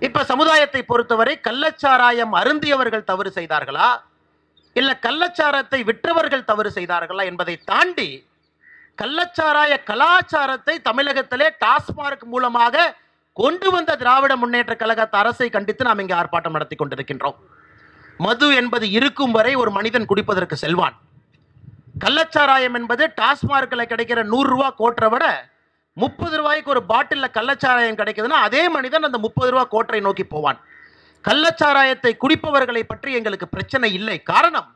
இப்ப சமுதாயத்தை பொறுத்தவரை கள்ளச்சாராயம் அருந்தியவர்கள் தவறு செய்தார்களா? இல்ல கள்ளச்சாரத்தை விற்றவர்கள் தவறு செய்தார்களா என்பதை தாண்டி கள்ளச்சாராய கலாச்சாரத்தை தமிழகத்திலே டாஸ்மார்க் மூலமாக கொண்டு வந்த திராவிட முன்னேற்ற கழகத்தை அரசை கண்டித்து நாம் இங்கே ஆர்ப்பாட்டம் நடத்தி கொண்டிருக்கின்றோம். மது என்பது இருக்கும் வரை ஒரு மனிதன் குடிப்பதற்கு செல்வான். கள்ளச்சாராயம் என்பது டாஸ்மார்க்கில் கிடைக்கிற நூறு ரூபா கோட்டரை விட முப்பது ரூபாய்க்கு ஒரு பாட்டிலில் கள்ளச்சாராயம் கிடைக்குதுன்னா அதே மனிதன் அந்த முப்பது ரூபா கோட்டரை நோக்கி போவான். கள்ளச்சாராயத்தை குடிப்பவர்களை பற்றி எங்களுக்கு பிரச்சனை இல்லை. காரணம்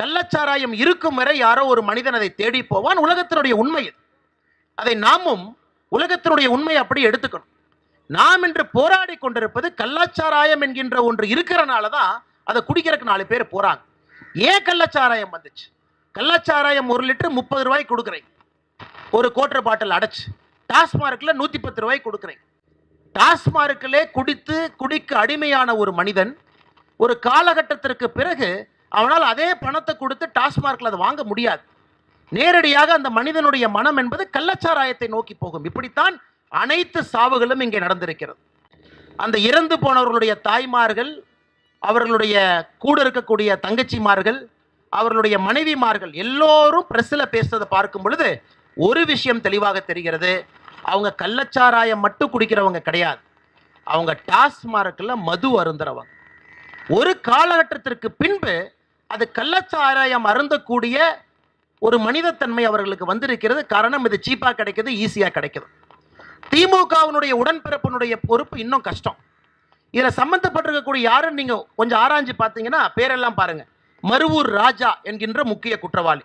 கள்ளச்சாராயம் இருக்கும் வரை யாரோ ஒரு மனிதன் அதை தேடி போவான். உலகத்தினுடைய உண்மை இது. அதை நாமும் உலகத்தினுடைய உண்மை அப்படி எடுத்துக்கணும். நாம் இன்று போராடி கொண்டிருப்பது கள்ளச்சாராயம் என்கின்ற ஒன்று இருக்கிறனால தான் அதை குடிக்கிறதுக்கு நாலு பேர் போறாங்க. ஏன் கள்ளச்சாராயம் வந்துச்சு? கள்ளச்சாராயம் ஒரு லிட்டர் முப்பது ரூபாய்க்கு கொடுக்குறேன். ஒரு கோட்டர் பாட்டில் அடைச்சு. டாஸ்மார்க்கில் நூற்றி பத்து ரூபாய் கொடுக்குறேன். டாஸ்மார்க்கிலே குடித்து குடிக்கு அடிமையான ஒரு மனிதன் ஒரு காலகட்டத்திற்கு பிறகு அவனால் அதே பணத்தை கொடுத்து டாஸ்மார்க்கில் அதை வாங்க முடியாது. நேரடியாக அந்த மனிதனுடைய மனம் என்பது கள்ளச்சாராயத்தை நோக்கி போகும். இப்படித்தான் அனைத்து சாவுகளும் இங்கே நடந்திருக்கிறது. அந்த இறந்து போனவர்களுடைய தாய்மார்கள் அவர்களுடைய கூட இருக்கக்கூடிய தங்கச்சிமார்கள் அவர்களுடைய மனைவிமார்கள் எல்லோரும் பிரஸ்ஸில் பேசுறதை பார்க்கும் பொழுது ஒரு விஷயம் தெளிவாக தெரிகிறது. அவங்க கள்ளச்சாராயம் மட்டும் குடிக்கிறவங்க கிடையாது. அவங்க டாஸ்மார்க்கில் மது அருந்துறவங்க. ஒரு காலகட்டத்திற்கு பின்பு அது கள்ளச்சாராயம் அருந்தக்கூடிய ஒரு மனிதத்தன்மை அவர்களுக்கு வந்திருக்கிறது. காரணம் இது சீப்பாக கிடைக்குது ஈஸியாக கிடைக்குது. திமுகவினுடைய உடன்பிறப்பினுடைய பொறுப்பு இன்னும் கஷ்டம். இதில் சம்மந்தப்பட்டிருக்கக்கூடிய யாருன்னு நீங்கள் கொஞ்சம் ஆராய்ஞ்சு பார்த்தீங்கன்னா பேரெல்லாம் பாருங்கள் மருவூர் ராஜா என்கின்ற முக்கிய குற்றவாளி.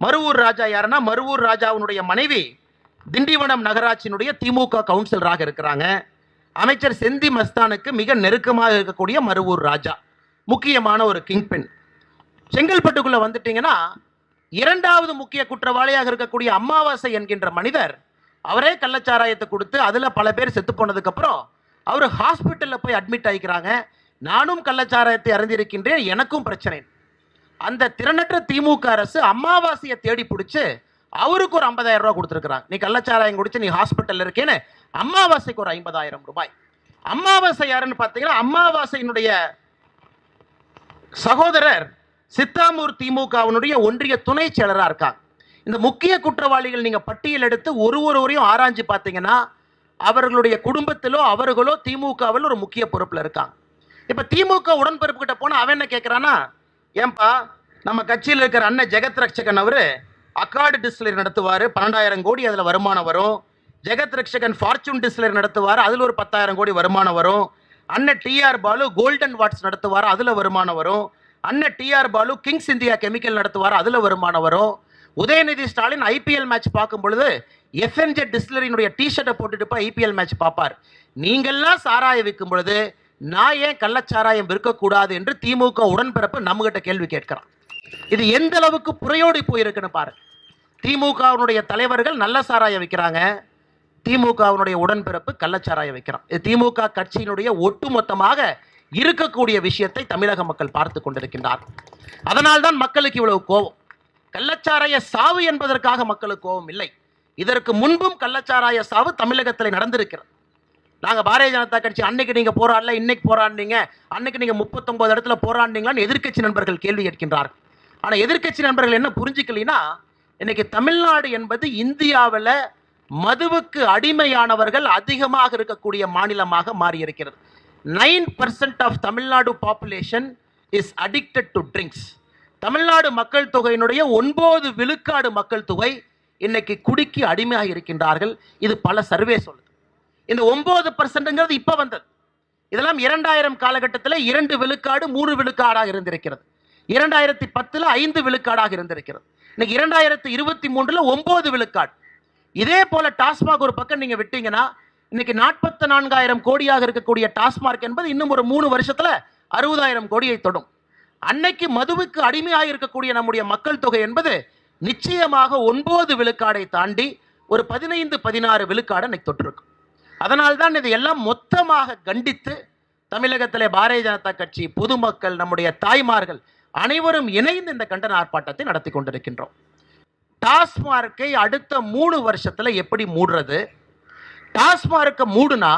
மருவூர் ராஜா யாருன்னா மருவூர் ராஜாவினுடைய மனைவி திண்டிவனம் நகராட்சியினுடைய திமுக கவுன்சிலராக இருக்கிறாங்க. அமைச்சர் செந்தி மஸ்தானுக்கு மிக நெருக்கமாக இருக்கக்கூடிய மருவூர் ராஜா முக்கியமான ஒரு கிங் பெண் செங்கல்பட்டுக்குள்ள வந்துட்டீங்கன்னா இரண்டாவது முக்கிய குற்றவாளியாக இருக்கக்கூடிய அமாவாசை என்கின்ற மனிதர் அவரே கள்ளச்சாராயத்தை கொடுத்து அதில் பல பேர் செத்து போனதுக்கப்புறம் அவர் ஹாஸ்பிட்டலில் போய் அட்மிட் ஆகிக்கிறாங்க நானும் கள்ளச்சாராயத்தை அறிந்திருக்கின்றேன் எனக்கும் பிரச்சனை. அந்த திறனற்ற திமுக அரசு அமாவாசையை தேடி பிடிச்சி அவருக்கு ஒரு ஐம்பதாயிரம் ரூபாய் கொடுத்துருக்குறாங்க. நீ கள்ளச்சாராயம் குடிச்சு நீ ஹாஸ்பிட்டலில் இருக்கேன்னு அமாவாசைக்கு ஒரு ஐம்பதாயிரம் ரூபாய். அமாவாசை யாருன்னு பார்த்தீங்கன்னா அமாவாசையினுடைய சகோதரர் சித்தாமூர் திமுகவினுடைய ஒன்றிய துணை செயலராக இருக்காங்க. இந்த முக்கிய குற்றவாளிகள் நீங்கள் பட்டியல் எடுத்து ஒரு ஒருவரையும் ஆராய்ஞ்சு பார்த்தீங்கன்னா அவர்களுடைய குடும்பத்திலோ அவர்களோ திமுகவில் ஒரு முக்கிய பொறுப்பில் இருக்காங்க. இப்போ திமுக உடன்பிறப்பு கிட்ட போனால் அவன் என்ன கேட்குறான்னா ஏன்பா நம்ம கட்சியில் இருக்கிற அண்ணன் ஜெகத் ரட்சகன் அவர் அக்கார்டு டிஸ்லர் நடத்துவார். பன்னெண்டாயிரம் கோடி அதில் வருமானம் வரும். ஜெகத் ரக்ஷகன் ஃபார்ச்சூன் டிஸ்லர் நடத்துவார். அதில் ஒரு பத்தாயிரம் கோடி வருமானம் வரும். அண்ணன் டிஆர் பாலு கோல்டன் வாட்ஸ் நடத்துவார். அதில் வருமானம் வரும். அண்ணன் TR Balu Kings India Chemical நடத்துவார். அதில் வருமானம் வரும். உதயநிதி ஸ்டாலின் ஐபிஎல் மேட்ச் பார்க்கும் பொழுது எஃப்என்ஜே டிஸ்டிலரியினுடைய டிஷர்ட்டை போட்டுட்டு போய் ஐபிஎல் மேட்ச் பார்ப்பார். நீங்கள்லாம் சாராயம் விற்கும் பொழுது நான் ஏன் கள்ளச்சாராயம் விற்கக்கூடாது என்று திமுக உடன்பிறப்பு நம்மகிட்ட கேள்வி கேட்கிறான். இது எந்த அளவுக்கு புறையோடி போயிருக்குன்னு பாரு. திமுகவினுடைய தலைவர்கள் நல்ல சாராயம் வைக்கிறாங்க. திமுகவினுடைய உடன்பிறப்பு கள்ளச்சாராயம் வைக்கிறான் இது திமுக கட்சியினுடைய ஒட்டுமொத்தமாக இருக்கக்கூடிய விஷயத்தை தமிழக மக்கள் பார்த்து கொண்டிருக்கின்றார். அதனால்தான் மக்களுக்கு இவ்வளவு கோபம். கள்ளச்சாராய சாவு என்பதற்காக மக்களுக்கு கோபம் இல்லை. இதற்கு முன்பும் கள்ளச்சாராய சாவு தமிழகத்தில் நடந்திருக்கிறது. நாங்கள் பாரதிய ஜனதா கட்சி அன்னைக்கு நீங்கள் போராடல இன்னைக்கு போராடினீங்க. அன்னைக்கு நீங்கள் முப்பத்தொன்பது இடத்துல போராடினீங்களான்னு எதிர்க்கட்சி நண்பர்கள் கேள்வி கேட்கின்றார்கள். ஆனால் எதிர்க்கட்சி நண்பர்கள் என்ன புரிஞ்சுக்கலைன்னா இன்னைக்கு தமிழ்நாடு என்பது இந்தியாவில் மதுவுக்கு அடிமையானவர்கள் அதிகமாக இருக்கக்கூடிய மாநிலமாக மாறி இருக்கிறது nine percent of Tamil Nadu population is addicted to drinks. Tamil Nadu மக்கள் தொகையினுடைய ஒன்பது விழுக்காடு மக்கள் தொகை இன்னைக்கு குடிக்கு அடிமையாக இருக்கின்றார்கள். இது பல சர்வே சொல்லுது. இந்த ஒன்பது பர்சன்ட்ங்கிறது இப்போ வந்தது. இதெல்லாம் இரண்டாயிரம் காலகட்டத்தில் இரண்டு விழுக்காடு மூணு விழுக்காடாக இருந்திருக்கிறது. இரண்டாயிரத்தி பத்தில் ஐந்து விழுக்காடாக இருந்திருக்கிறது. இன்னைக்கு இரண்டாயிரத்தி இருபத்தி மூன்றில் ஒம்பது விழுக்காடு. இதே போல டாஸ்மாக் ஒரு பக்கம் நீங்கள் விட்டீங்கன்னா இன்னைக்கு நாற்பத்தி நான்காயிரம் கோடியாக இருக்கக்கூடிய டாஸ்மாக் என்பது இன்னும் ஒரு மூணு வருஷத்தில் அறுபதாயிரம் கோடியை தொடும். அன்னைக்கு மதுவுக்கு அடிமையாக இருக்கக்கூடிய நம்முடைய மக்கள் தொகை என்பது நிச்சயமாக ஒன்பது விழுக்காடை தாண்டி ஒரு பதினைந்து பதினாறு விழுக்காடு இன்னைக்கு தொட்டிருக்கும். அதனால்தான் இதை எல்லாம் மொத்தமாக கண்டித்து தமிழகத்திலே பாரதிய ஜனதா கட்சி பொதுமக்கள் நம்முடைய தாய்மார்கள் அனைவரும் இணைந்து இந்த கண்டன ஆர்ப்பாட்டத்தை நடத்தி கொண்டிருக்கின்றோம். டாஸ்மார்க்கை அடுத்த மூணு வருஷத்தில் எப்படி மூடுறது? டாஸ்மார்க்கை மூடுனா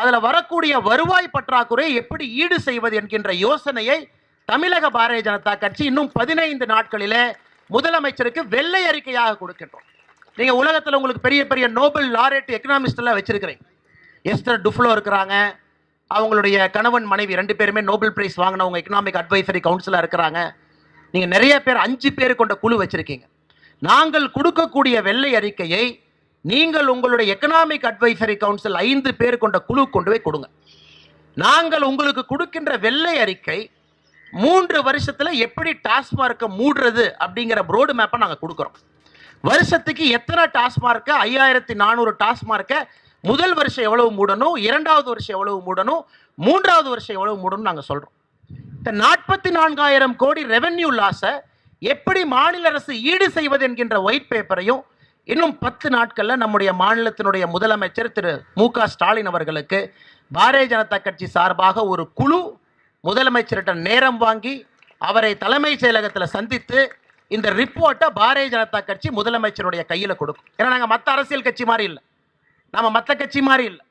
அதில் வரக்கூடிய வருவாய் பற்றாக்குறை எப்படி ஈடு செய்வது என்கின்ற யோசனையை தமிழக பாரதிய ஜனதா கட்சி இன்னும் பதினைந்து நாட்களிலே முதலமைச்சருக்கு வெள்ளை அறிக்கையாக கொடுக்கின்றோம். நீங்கள் உலகத்தில் உங்களுக்கு பெரிய பெரிய நோபல் லாரேட் எக்கனாமிஸ்டெல்லாம் வச்சிருக்கிறீங்க. எஸ்டர் டுஃப்ளோ இருக்கிறாங்க. அவங்களுடைய கணவன் மனைவி ரெண்டு பேருமே நோபல் பிரைஸ் வாங்கினவங்க எக்கனாமிக் அட்வைசரி கவுன்சிலாக இருக்கிறாங்க. நீங்கள் நிறைய பேர் அஞ்சு பேர் கொண்ட குழு வச்சுருக்கீங்க. நாங்கள் கொடுக்கக்கூடிய வெள்ளை அறிக்கையை நீங்கள் உங்களுடைய எக்கனாமிக் அட்வைசரி கவுன்சில் ஐந்து பேர் கொண்ட குழு கொண்டு போய் கொடுங்க. நாங்கள் உங்களுக்கு கொடுக்கின்ற வெள்ளை அறிக்கை மூன்று வருஷத்தில் எப்படி டாஸ்மார்க்கை மூடுறது அப்படிங்கிற ரோடு மேப்பை நாங்கள் கொடுக்குறோம். வருஷத்துக்கு எத்தனை டாஸ்மார்க்கை? ஐயாயிரத்தி நானூறு டாஸ்மார்க்கை முதல் வருஷம் எவ்வளவு மூடணும்? இரண்டாவது வருஷம் எவ்வளவு மூடணும்? மூன்றாவது வருஷம் எவ்வளவு மூடணும் நாங்கள் சொல்றோம். இந்த நாற்பத்தி நான்காயிரம் கோடி ரெவென்யூ லாஸை எப்படி மாநில அரசு ஈடு செய்வது என்கின்ற ஒயிட் பேப்பரையும் இன்னும் பத்து நாட்களில் நம்முடைய மாநிலத்தினுடைய முதலமைச்சர் திரு மு க ஸ்டாலின் அவர்களுக்கு பாரதிய ஜனதா கட்சி சார்பாக ஒரு குழு முதலமைச்சர்கிட்ட நேரம் வாங்கி அவரை தலைமைச் செயலகத்தில் சந்தித்து இந்த ரிப்போர்ட்டை பாரதிய ஜனதா கட்சி முதலமைச்சருடைய கையில் கொடுக்கும். ஏன்னா நாங்கள் மற்ற அரசியல் கட்சி மாதிரி இல்லை. நம்ம மற்ற கட்சி மாதிரி இல்லை.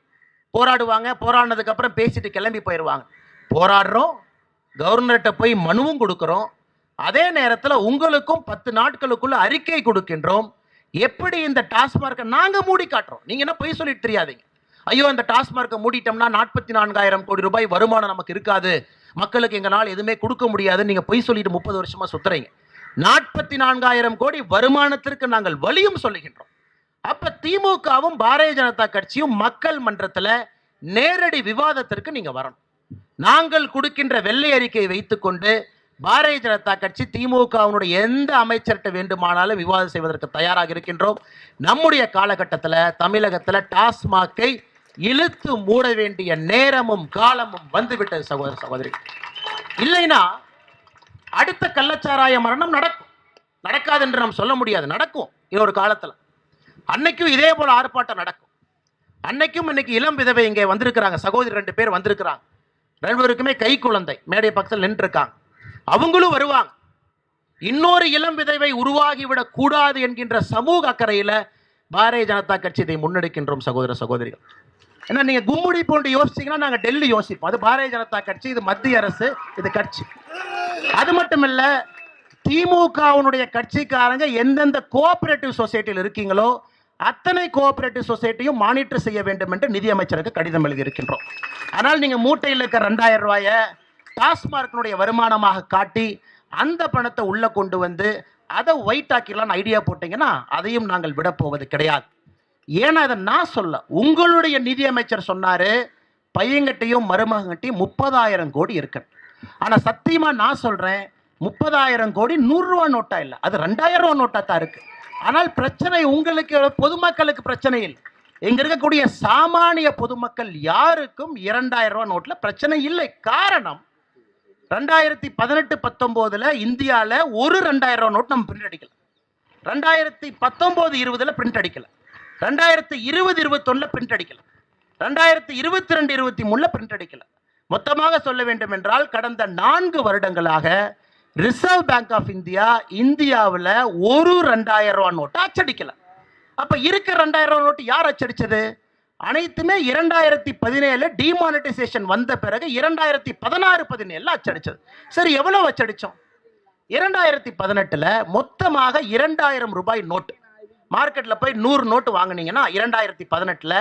போராடுவாங்க போராடினதுக்கப்புறம் பேசிட்டு கிளம்பி போயிடுவாங்க போராடுறோம் கவர்னர்கிட்ட போய் மனுவும் கொடுக்குறோம். அதே நேரத்தில் உங்களுக்கும் பத்து நாட்களுக்குள்ள அறிக்கை கொடுக்கின்றோம். எப்படி இந்த டாஸ்மார்க்கை நாங்கள் மூடி காட்டுறோம்? நீங்கள் என்ன பொய் சொல்லிட்டு தெரியாதீங்க. ஐயோ இந்த டாஸ்மார்க்கை மூடிட்டோம்னா நாற்பத்தி நான்காயிரம் கோடி ரூபாய் வருமானம் நமக்கு இருக்காது. மக்களுக்கு எங்களால் எதுவுமே கொடுக்க முடியாதுன்னு நீங்கள் பொய் சொல்லிட்டு முப்பது வருஷமாக சுத்துறீங்க. நாற்பத்தி நான்காயிரம் கோடி வருமானத்திற்கு நாங்கள் வழியும் சொல்லுகின்றோம். அப்ப திமுகவும் பாரதிய ஜனதா கட்சியும் மக்கள் மன்றத்துல நேரடி விவாதத்திற்கு நீங்க வரணும். நாங்கள் கொடுக்கின்ற வெள்ளை அறிக்கையை வைத்துக்கொண்டு பாரதிய ஜனதா கட்சி திமுகவினுடைய எந்த அமைச்சர்கிட்ட வேண்டுமானாலும் விவாதம் செய்வதற்கு தயாராக இருக்கின்றோம். நம்முடைய காலகட்டத்தில் தமிழகத்தில் டாஸ்மாக்கை இழுத்து மூட வேண்டிய நேரமும் காலமும் வந்துவிட்டது சகோதர சகோதரி. இல்லைன்னா அடுத்த கள்ளச்சாராய மரணம் நடக்கும். நடக்காது என்று நாம் சொல்ல முடியாது நடக்கும். இன்னொரு காலத்தில். அன்னைக்கும் இதே போல ஆர்ப்பாட்டம் நடக்கும். அன்னைக்கும் இன்னைக்கு இளம் விதவை இங்கே வந்திருக்கிறாங்க. சகோதரி ரெண்டு பேர் வந்திருக்கிறாங்க. ரெண்டுவருக்குமே கை குழந்தை. மேடை பக்கத்தில் நின்றுருக்காங்க. அவங்களும் வருவாங்க. இன்னொரு இளம் விதவை உருவாகிவிடக் கூடாது என்கின்ற சமூக அக்கறையில் பாரதிய ஜனதா கட்சி இதை முன்னெடுக்கின்றோம் சகோதர சகோதரிகள். ஏன்னா நீங்கள் கும்முடி போன்று யோசிச்சிங்கன்னா நாங்கள் டெல்லி யோசிப்போம். அது பாரதிய ஜனதா கட்சி இது மத்திய அரசு இது கட்சி. அது மட்டும் இல்லை திமுகவினுடைய கட்சிக்காரங்க எந்தெந்த கோஆபரேட்டிவ் சொசைட்டியில் இருக்கீங்களோ அத்தனை கோஆபரேட்டிவ் சொசைட்டியும் மானிட்டர் செய்ய வேண்டும் என்று நிதியமைச்சருக்கு கடிதம் எழுதியிருக்கின்றோம். ஆனால் நீங்கள் மூட்டையில் இருக்கிற ரெண்டாயிரம் ரூபாயை டாஸ்மார்க்கினுடைய வருமானமாக காட்டி அந்த பணத்தை உள்ளே கொண்டு வந்து அதை ஒயிட் ஆக்கிடலான்னு ஐடியா போட்டிங்கன்னா அதையும் நாங்கள் விடப்போவது கிடையாது. ஏன்னா அதை நான் சொல்ல உங்களுடைய நிதியமைச்சர் சொன்னார் பையன்கிட்டையும் மருமகன்கிட்டையும் முப்பதாயிரம் கோடி இருக்கு. ஆனால் சத்தியமாக நான் சொல்கிறேன் முப்பதாயிரம் கோடி நூறுரூவா நோட்டா இல்லை அது ரெண்டாயிரம் ரூபா நோட்டாக தான் இருக்குது ஆனால் பிரச்சனை உங்களுக்கு பொதுமக்களுக்கு பிரச்சனை இல்லை. இங்க இருக்கக்கூடிய சாமானிய பொதுமக்கள் யாருக்கும் இரண்டாயிரம் ரூபாய் நோட்டில் பிரச்சனை இல்லை. காரணம் ரெண்டாயிரத்தி பதினெட்டு பத்தொம்போதுல இந்தியாவில் ஒரு ரெண்டாயிரம் ரூபா நோட் நம்ம பிரிண்ட் அடிக்கல. ரெண்டாயிரத்தி பத்தொம்போது இருபதுல பிரிண்ட் அடிக்கல. ரெண்டாயிரத்தி இருபது இருபத்தொன்னுல பிரிண்ட் அடிக்கல. ரெண்டாயிரத்தி இருபத்தி ரெண்டு இருபத்தி மூணுல பிரிண்ட் அடிக்கல. மொத்தமாக சொல்ல வேண்டும் என்றால் கடந்த நான்கு வருடங்களாக ரிசர்வ் பேங்க் ஆஃப் இந்தியா இந்தியாவில் ஒரு ரெண்டாயிரம் ரூபா நோட்டை அச்சடிக்கல. அப்போ இருக்க ரெண்டாயிரம் ரூபா நோட்டு யார் அச்சடிச்சது? அனைத்துமே இரண்டாயிரத்தி பதினேழு டிமானிட்டைசேஷன் வந்த பிறகு இரண்டாயிரத்தி பதினாறு பதினேழில் அச்சடிச்சது. சரி எவ்வளோ அச்சடித்தோம் இரண்டாயிரத்தி பதினெட்டில் மொத்தமாக இரண்டாயிரம் ரூபாய் நோட்டு. மார்க்கெட்டில் போய் நூறு நோட்டு வாங்குனீங்கன்னா இரண்டாயிரத்தி பதினெட்டில்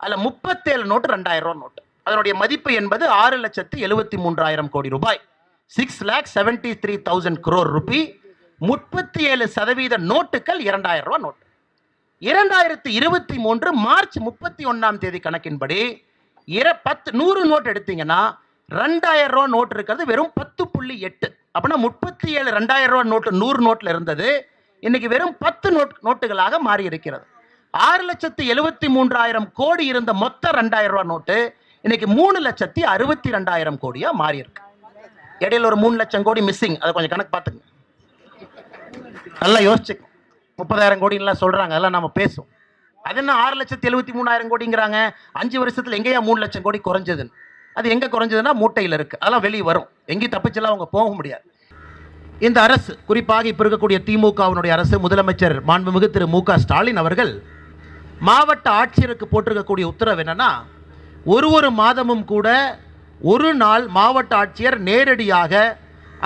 அதில் முப்பத்தேழு நோட்டு ரெண்டாயிரம் ரூபா நோட்டு. அதனுடைய மதிப்பு என்பது ஆறு லட்சத்து எழுபத்தி மூன்றாயிரம் கோடி ரூபாய். Six lakh seventy three thousand crore rupee முப்பத்தி ஏழு சதவீத நோட்டுகள் இரண்டாயிரம் ரூபா நோட்டு. இரண்டாயிரத்தி இருபத்தி மூன்று மார்ச் முப்பத்தி ஒன்றாம் தேதி கணக்கின்படி இர பத்து நூறு நோட் எடுத்தீங்கன்னா ரெண்டாயிரம் ரூபா நோட் இருக்கிறது வெறும் பத்து புள்ளி எட்டு. அப்படின்னா முப்பத்தி ஏழு ரெண்டாயிரம் ரூபா நோட்டு நூறு நோட்டில் இருந்தது. இன்னைக்கு வெறும் பத்து நோட் நோட்டுகளாக மாறி இருக்கிறது. ஆறு லட்சத்தி எழுபத்தி மூன்றாயிரம் கோடி இருந்த மொத்த ரெண்டாயிரம் ரூபா நோட்டு இன்னைக்கு மூணு லட்சத்தி அறுபத்தி ரெண்டாயிரம் கோடியாக மாறி இருக்கு. இடையில ஒரு மூணு லட்சம் கோடி மிஸ்ஸிங் அதை கொஞ்சம் கணக்கு பார்த்துங்க நல்லா யோசிச்சுங்க முப்பதாயிரம் கோடின்லாம் சொல்கிறாங்க அதெல்லாம் நம்ம பேசும் அது என்ன ஆறு லட்சத்தி எழுபத்தி மூணாயிரம் கோடிங்கிறாங்க? அஞ்சு வருஷத்தில் எங்கேயா மூணு லட்சம் கோடி குறைஞ்சதுன்னு. அது எங்கே குறைஞ்சதுன்னா மூட்டையில் இருக்குது அதெல்லாம் வெளியே வரும். எங்கேயும் தப்பிச்செல்லாம் அவங்க போக முடியாது. இந்த அரசு குறிப்பாக இப்போ இருக்கக்கூடிய திமுகவினுடைய அரசு முதலமைச்சர் மாண்புமிகு திரு மு ஸ்டாலின் அவர்கள் மாவட்ட ஆட்சியருக்கு போட்டிருக்கக்கூடிய உத்தரவு என்னென்னா ஒரு ஒரு மாதமும் கூட ஒரு நாள் மாவட்ட ஆட்சியர் நேரடியாக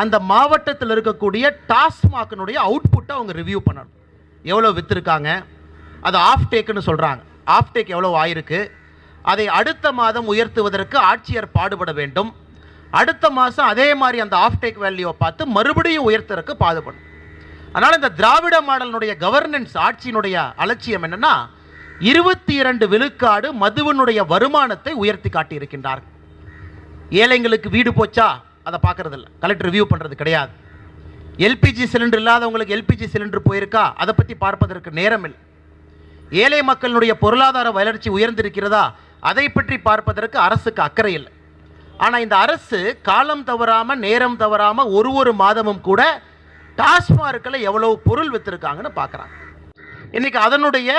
அந்த மாவட்டத்தில் இருக்கக்கூடிய டாஸ்மாகினுடைய அவுட்புட்டை அவங்க ரிவ்யூ பண்ணணும். எவ்வளோ விற்றுருக்காங்க அது ஆஃப் டேக்குன்னு சொல்கிறாங்க ஆஃப் டேக் எவ்வளோ ஆயிருக்கு? அதை அடுத்த மாதம் உயர்த்துவதற்கு ஆட்சியர் பாடுபட வேண்டும். அடுத்த மாதம் அதே மாதிரி அந்த ஆஃப் டேக் வேல்யூவை பார்த்து மறுபடியும் உயர்த்துறதுக்கு பாடுபடும் அதனால் இந்த திராவிட மாடலினுடைய கவர்னன்ஸ் ஆட்சியினுடைய அலட்சியம் என்னன்னா இருபத்தி இரண்டு விழுக்காடு மதுவினுடைய வருமானத்தை உயர்த்தி காட்டியிருக்கின்றார்கள். ஏழைங்களுக்கு வீடு போச்சா? அதை பார்க்கறதில்ல. கலெக்டர் ரிவ்யூ பண்ணுறது கிடையாது. எல்பிஜி சிலிண்டர் இல்லாதவங்களுக்கு எல்பிஜி சிலிண்டர் போயிருக்கா? அதை பற்றி பார்ப்பதற்கு நேரம் இல்லை. ஏழை மக்களுடைய பொருளாதார வளர்ச்சி உயர்ந்திருக்கிறதா? அதை பற்றி பார்ப்பதற்கு அரசுக்கு அக்கறை இல்லை. ஆனால் இந்த அரசு காலம் தவறாமல் நேரம் தவறாமல் ஒரு ஒரு மாதமும் கூட டாஸ்மார்க்கில் எவ்வளவு பொருள் விற்றுருக்காங்கன்னு பார்க்குறாங்க. இன்றைக்கி அதனுடைய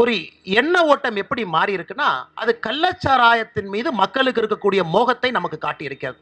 ஒரு எண்ண ஓட்டம் எப்படி மாறி இருக்குன்னா அது கள்ளச்சாராயத்தின் மீது மக்களுக்கு இருக்கக்கூடிய மோகத்தை நமக்கு காட்டியிருக்கிறது.